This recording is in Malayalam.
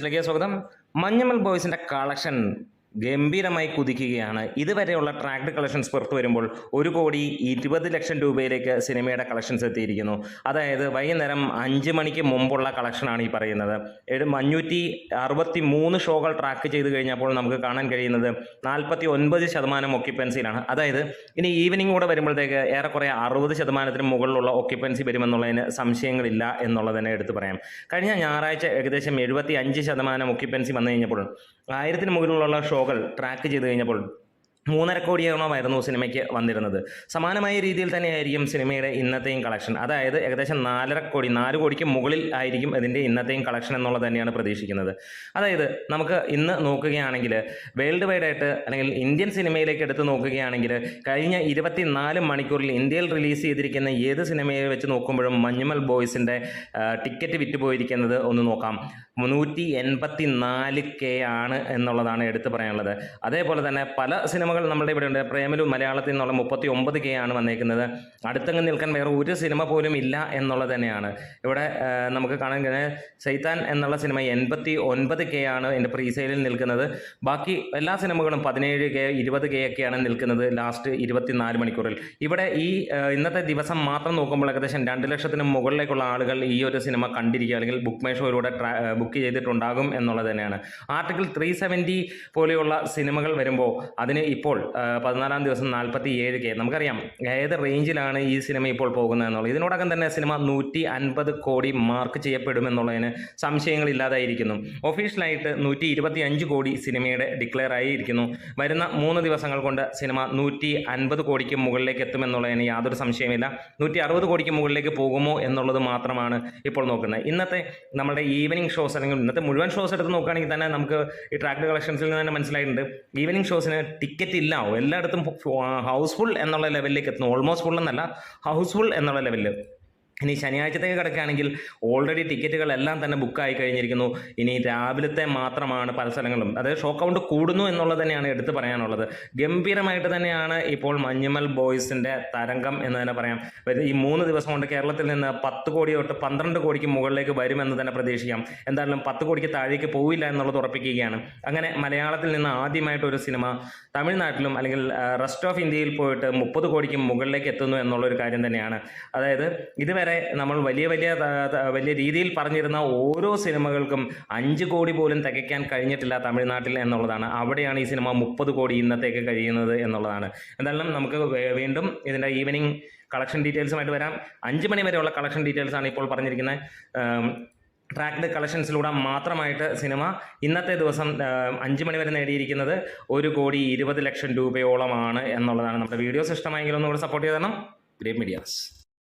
ിലേക്ക് സ്വാഗതം. മഞ്ഞമൽ ബോയ്സിന്റെ കളക്ഷൻ ഗംഭീരമായി കുതിക്കുകയാണ്. ഇതുവരെയുള്ള ട്രാക്ട് കളക്ഷൻസ് പുറത്തു വരുമ്പോൾ ഒരു കോടി ഇരുപത് ലക്ഷം രൂപയിലേക്ക് സിനിമയുടെ കളക്ഷൻസ് എത്തിയിരിക്കുന്നു. അതായത് വൈകുന്നേരം അഞ്ച് മണിക്ക് മുമ്പുള്ള കളക്ഷനാണ് ഈ പറയുന്നത്. അഞ്ഞൂറ്റി അറുപത്തി മൂന്ന് ഷോകൾ ട്രാക്ക് ചെയ്ത് കഴിഞ്ഞപ്പോൾ നമുക്ക് കാണാൻ കഴിയുന്നത് നാൽപ്പത്തി ഒൻപത് ശതമാനം ഒക്യുപ്പൻസിയിലാണ് അതായത് ഇനി ഈവനിങ് കൂടെ വരുമ്പോഴത്തേക്ക് ഏറെക്കുറെ അറുപത് ശതമാനത്തിന് മുകളിലുള്ള ഒക്യുപ്പൻസി വരുമെന്നുള്ളതിന് സംശയങ്ങളില്ല എന്നുള്ളത് എടുത്തു പറയാം. കഴിഞ്ഞ ഞായറാഴ്ച ഏകദേശം എഴുപത്തി അഞ്ച് ശതമാനം ഒക്യുപ്പൻസി വന്നു കഴിഞ്ഞപ്പോൾ ആയിരത്തിന് മുകളിലുള്ള ഷോകൾ ട്രാക്ക് ചെയ്ത് കഴിഞ്ഞപ്പോൾ മൂന്നര കോടിയോളമായിരുന്നു സിനിമയ്ക്ക് വന്നിരുന്നത്. സമാനമായ രീതിയിൽ തന്നെയായിരിക്കും സിനിമയുടെ ഇന്നത്തെയും കളക്ഷൻ അതായത് ഏകദേശം നാലര കോടി നാല് കോടിക്ക് മുകളിൽ ആയിരിക്കും ഇതിന്റെ ഇന്നത്തെയും കളക്ഷൻ എന്നുള്ളത് തന്നെയാണ് പ്രതീക്ഷിക്കുന്നത്. അതായത് നമുക്ക് ഇന്ന് നോക്കുകയാണെങ്കിൽ വേൾഡ് വൈഡ് ആയിട്ട് അല്ലെങ്കിൽ ഇന്ത്യൻ സിനിമയിലേക്ക് എടുത്ത് നോക്കുകയാണെങ്കിൽ കഴിഞ്ഞ ഇരുപത്തിനാല് മണിക്കൂറിൽ ഇന്ത്യയിൽ റിലീസ് ചെയ്തിരിക്കുന്ന ഏത് സിനിമയെ വെച്ച് നോക്കുമ്പോഴും മഞ്ഞുമൽ ബോയ്സിന്റെ ടിക്കറ്റ് വിറ്റുപോയിരിക്കുന്നത് ഒന്ന് നോക്കാം. നൂറ്റി എൺപത്തി നാല് കെ ആണ് എന്നുള്ളതാണ് എടുത്തു പറയാനുള്ളത്. അതേപോലെ തന്നെ പല സിനിമകൾ നമ്മുടെ ഇവിടെ ഉണ്ട്. പ്രേമലു മലയാളത്തിൽ നിന്നുള്ള മുപ്പത്തി ഒമ്പത് കെ ആണ് വന്നേക്കുന്നത്. അടുത്തങ്ങ് നിൽക്കാൻ വേറെ ഒരു സിനിമ പോലും ഇല്ല എന്നുള്ളത് തന്നെയാണ്. ഇവിടെ നമുക്ക് കാണാൻ കഴിഞ്ഞാൽ സൈത്താൻ എന്നുള്ള സിനിമ എൺപത്തി ഒൻപത് കെ ആണ് എന്റെ പ്രീസെയിലിൽ നിൽക്കുന്നത്. ബാക്കി എല്ലാ സിനിമകളും പതിനേഴ് കെ ഇരുപത് കെ ഒക്കെയാണ് നിൽക്കുന്നത് ലാസ്റ്റ് ഇരുപത്തിനാല് മണിക്കൂറിൽ. ഇവിടെ ഈ ഇന്നത്തെ ദിവസം മാത്രം നോക്കുമ്പോൾ ഏകദേശം രണ്ട് ലക്ഷത്തിന് മുകളിലേക്കുള്ള ആളുകൾ ഈ ഒരു സിനിമ കണ്ടിരിക്കുക അല്ലെങ്കിൽ ബുക്ക് മൈ ഷോയിലൂടെ ബുക്ക് ചെയ്തിട്ടുണ്ടാകും എന്നുള്ളത് തന്നെയാണ്. ആർട്ടിക്കിൾ ത്രീ സെവന്റി പോലെയുള്ള സിനിമകൾ വരുമ്പോൾ അതിന് ഇപ്പോൾ പതിനാലാം ദിവസം നാൽപ്പത്തി ഏഴ് കെ നമുക്കറിയാം ഏത് റേഞ്ചിലാണ് ഈ സിനിമ ഇപ്പോൾ പോകുന്നത് എന്നുള്ളത് ഇതിനോടകം തന്നെ സിനിമ നൂറ്റി അൻപത് കോടി മാർക്ക് ചെയ്യപ്പെടുമെന്നുള്ളതിന് സംശയങ്ങളില്ലാതായിരിക്കുന്നു. ഒഫീഷ്യലായിട്ട് നൂറ്റി ഇരുപത്തി അഞ്ച് കോടി സിനിമയുടെ ഡിക്ലെയർ ആയിരിക്കുന്നു. വരുന്ന മൂന്ന് ദിവസങ്ങൾ കൊണ്ട് സിനിമ നൂറ്റി അൻപത് കോടിക്ക് മുകളിലേക്ക് എത്തുമെന്നുള്ളതിന് യാതൊരു സംശയമില്ല നൂറ്റി അറുപത് കോടിക്ക് മുകളിലേക്ക് പോകുമോ എന്നുള്ളത് മാത്രമാണ് ഇപ്പോൾ നോക്കുന്നത്. ഇന്നത്തെ നമ്മുടെ ഈവനിങ് ഷോസ് അല്ലെങ്കിൽ ഇന്നത്തെ മുഴുവൻ ഷോസ് എടുത്ത് നോക്കുകയാണെങ്കിൽ തന്നെ നമുക്ക് ഈ ട്രാക്ട് കളക്ഷൻസിൽ നിന്ന് തന്നെ മനസ്സിലായിട്ടുണ്ട്. ഈവനിങ് ഷോസിന് ടിക്കറ്റ് ഇല്ല എല്ലായിടത്തും ഹൗസ്ഫുൾ എന്നുള്ള ലെവലിലേക്ക് എത്തുന്നു. ഓൾമോസ്റ്റ് ഫുൾ എന്നല്ല ഹൗസ്ഫുൾ എന്നുള്ള ലെവലിൽ ഇനി ശനിയാഴ്ചത്തേക്ക് കിടക്കുകയാണെങ്കിൽ ഓൾറെഡി ടിക്കറ്റുകളെല്ലാം തന്നെ ബുക്കായി കഴിഞ്ഞിരിക്കുന്നു. ഇനി രാവിലത്തെ മാത്രമാണ് പല സ്ഥലങ്ങളും അതായത് ഷോ കൗണ്ട് കൂടുന്നു എന്നുള്ളത് തന്നെയാണ് എടുത്തു പറയാനുള്ളത്. ഗംഭീരമായിട്ട് തന്നെയാണ് ഇപ്പോൾ മഞ്ഞുമൽ ബോയ്സിന്റെ തരംഗം എന്ന് തന്നെ പറയാം. ഈ മൂന്ന് ദിവസം കൊണ്ട് കേരളത്തിൽ നിന്ന് പത്ത് കോടി തൊട്ട് പന്ത്രണ്ട് കോടിക്ക് മുകളിലേക്ക് വരുമെന്ന് തന്നെ പ്രതീക്ഷിക്കാം. എന്തായാലും പത്ത് കോടിക്ക് താഴേക്ക് പോവില്ല എന്നുള്ളത് ഉറപ്പിക്കുകയാണ്. അങ്ങനെ മലയാളത്തിൽ നിന്ന് ആദ്യമായിട്ട് ഒരു സിനിമ തമിഴ്നാട്ടിലും അല്ലെങ്കിൽ റെസ്റ്റ് ഓഫ് ഇന്ത്യയിൽ പോയിട്ട് മുപ്പത് കോടിക്ക് മുകളിലേക്ക് എത്തുന്നു എന്നുള്ളൊരു കാര്യം തന്നെയാണ്. അതായത് ഇതുവരെ നമ്മൾ വലിയ വലിയ വലിയ രീതിയിൽ പറഞ്ഞിരുന്ന ഓരോ സിനിമകൾക്കും അഞ്ച് കോടി പോലും തികയ്ക്കാൻ കഴിഞ്ഞിട്ടില്ല തമിഴ്നാട്ടിൽ എന്നുള്ളതാണ്. അവിടെയാണ് ഈ സിനിമ മുപ്പത് കോടി ഇന്നത്തേക്ക് കഴിയുന്നത് എന്നുള്ളതാണ്. എന്തായാലും നമുക്ക് വീണ്ടും ഇതിന്റെ ഈവനിങ് കളക്ഷൻ ഡീറ്റെയിൽസുമായിട്ട് വരാം. അഞ്ച് മണി വരെയുള്ള കളക്ഷൻ ഡീറ്റെയിൽസ് ആണ് ഇപ്പോൾ പറഞ്ഞിരിക്കുന്നത്. ട്രാക്ഡ് കളക്ഷൻസിലൂടെ മാത്രമായിട്ട് സിനിമ ഇന്നത്തെ ദിവസം അഞ്ച് മണി വരെ നേടിയിരിക്കുന്നത് ഒരു കോടി ഇരുപത് ലക്ഷം രൂപയോളമാണ് എന്നുള്ളതാണ് നമ്മുടെ വീഡിയോസ് ഇഷ്ടമായെങ്കിൽ ഒന്നുകൂടെ സപ്പോർട്ട് ചെയ്ത് തരണം ഗ്രേറ്റ് മീഡിയാസ്.